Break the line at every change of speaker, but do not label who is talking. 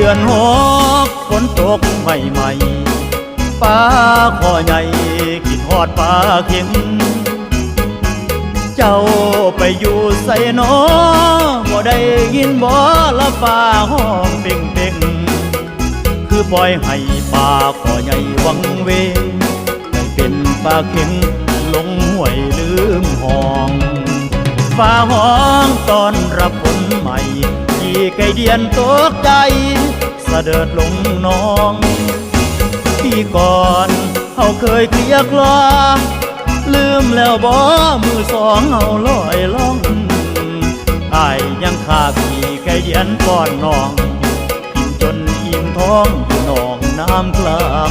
ดือนหกฝนตกใหม่ใหม่ป้าขอใหญ่กินหอดปลาเข็งเจ้าไปอยู่ใส่นอบ่ได้ยินบ่ละฟ้าห้องเป่งเป่งคือปล่อยให้ป่าขอใหญ่วังเวงได้เป็นปลาเข็งลงห้วยลืมห้องฟ้าห้องตอนรับคนใหม่ที่ไก่เดียนตกใจ เสด็จลงน้องปีก่อนเขาเคยเกลียกลอลืมแล้วบ่มือสองเอาลอยล่องอายยังขาพี่แค่เย็นป้อนน้องกินจนอิ่มท้องอยู่หนองน้ำกลาง